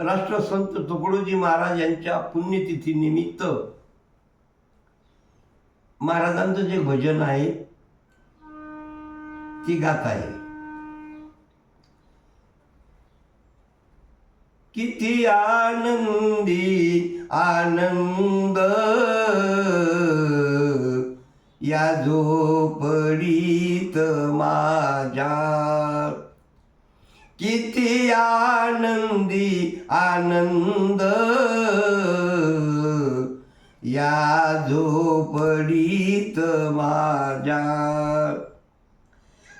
राष्ट्रसंत तुकडोजी महाराज यांच्या पुण्यतिथीनिमित्त महाराजांचं जे भजन आहे ती गात आहे. किती आनंदी आनंद. या झोपडीत माझ्या किती आनंदी आनंद. या झोपडीत माझ्या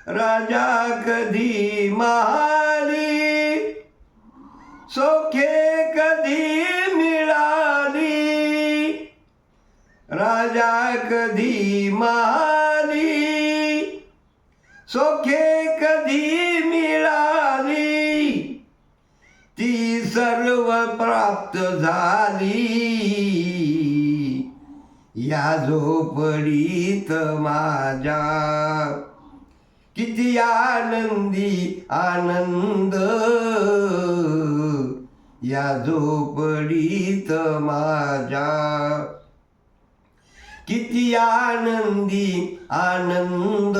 राजा कधी महाली? सोखे कधी मिळाली? राजा कधी महाली? सोखे प्राप्त झाली. या झोपडीत माझ्या किती आनंदी आनंद. या झोपडीत माझ्या किती आनंदी आनंद.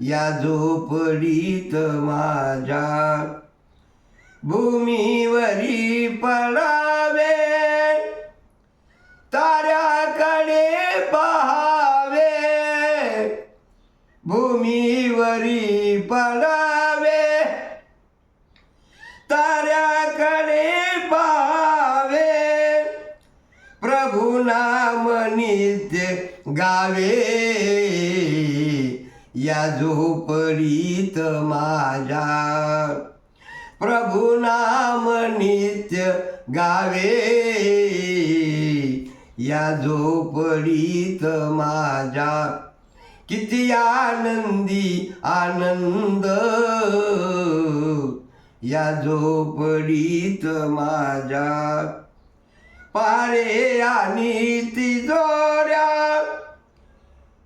या झोपडीत माझ्या भूमीवरी पडावे ताऱ्याकडे पहावे. भूमीवरी पडावे ताऱ्याकडे पाहावे. प्रभू नाम नित्य गावे या झोपडीत माझ्या प्रभु नाम नित्य गावे. या झोपडीत माझ्या किती आनंदी आनंद. या झोपडीत माझ्या पारे आणि तिजोऱ्या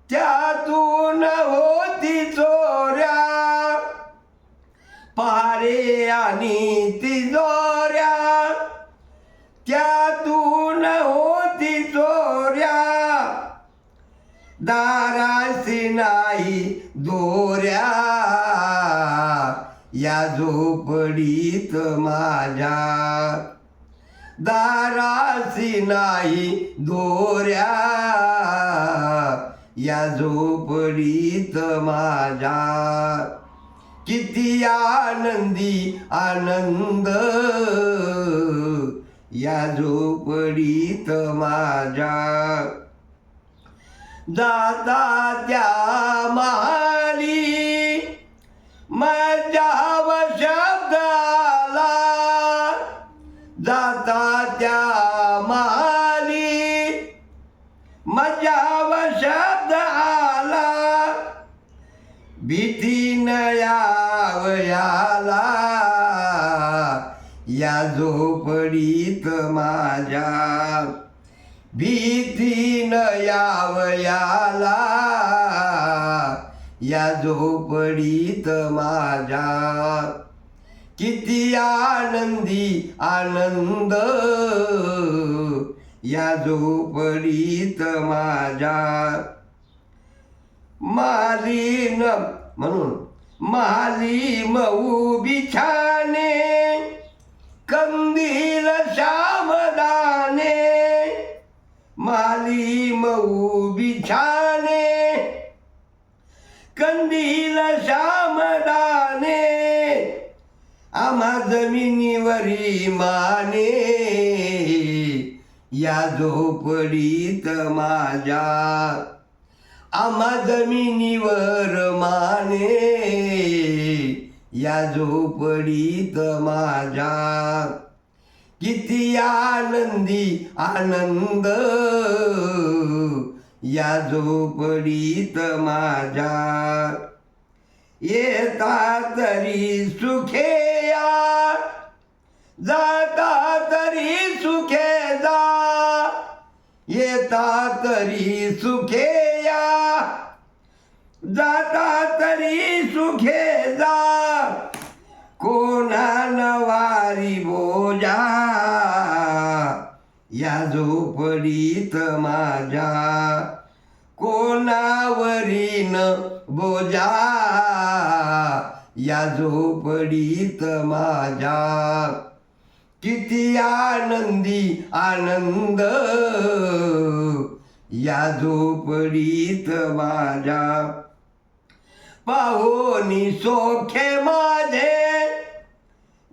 त्यातून हो पारे आणि तिजोऱ्या त्यातून होती चोऱ्या दाराशी नाही दोऱ्या. या झोपडीत माझ्या. दाराशी नाही दोऱ्या. या झोपडीत माझ्या. किती आनंदी आनंद. या झोपडीत माझ्या जाता त्या महाली माझ्या शब्दाला जाता त्या महाली माझ्या शब्द आला भीती नयावयाला या झोपडीत माझ्या भीतीन यावयाला या झोपडीत माझ्या. किती आनंदी आनंद या झोपडीत माझ्या. मारीन म्हणून माली मऊ बिछाने कंदील श्यामदाने. माली मऊ बिछाने कंदील श्यामदाने. आम्हा जमिनीवरी माने या झोपडीत माझ्या. आम्हा जमिनीवर माने या झोपडीत माझ्या किती आनंदी आनंद. या झोपडीत माझ्या येता तरी सुखे या जाता तरी सुखे जा. येता तरी सुखे या जाता तरी सुखे जा. कोणालवारी बोजा या झोपडीत माझ्या कोणावरीन बोजा या झोपडीत माझ्या किती आनंदी आनंद. या झोपडीत माझ्या पाहुनी सोखे माझे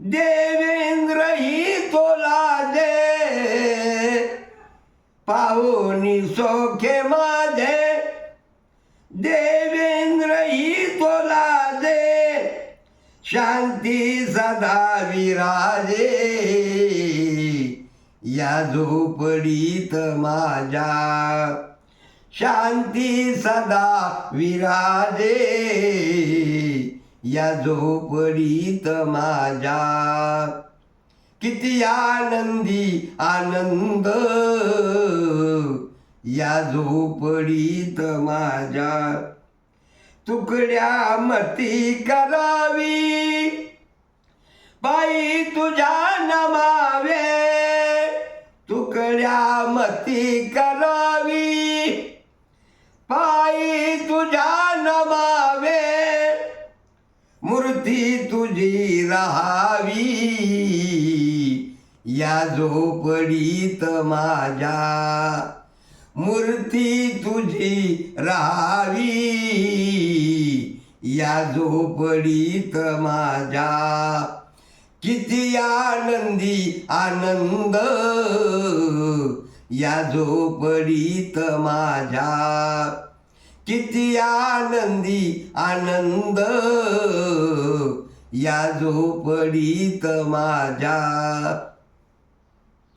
देवेंद्र ही तोला दे पाहुनी सोखे माझे. देवेंद्र ही तोला दे शांती सदा विराजे. या झोपडीत माझ्या शांती सदा विराजे. या झोपडीत माझ्या. किती आनंदी आनंद. या झोपडीत माझ्या. तुकड्या मती करावी. बाई तुझ्या नमावे. तुकड्या मती करावी. ती तुझी राहावी? या झोपडीत माझ्या मूर्ती तुझी राहावी. या झोपडीत माझ्या किती आनंदी आनंद. या झोपडीत माझ्या किती आनंदी आनंद. या झोपडीत माझ्या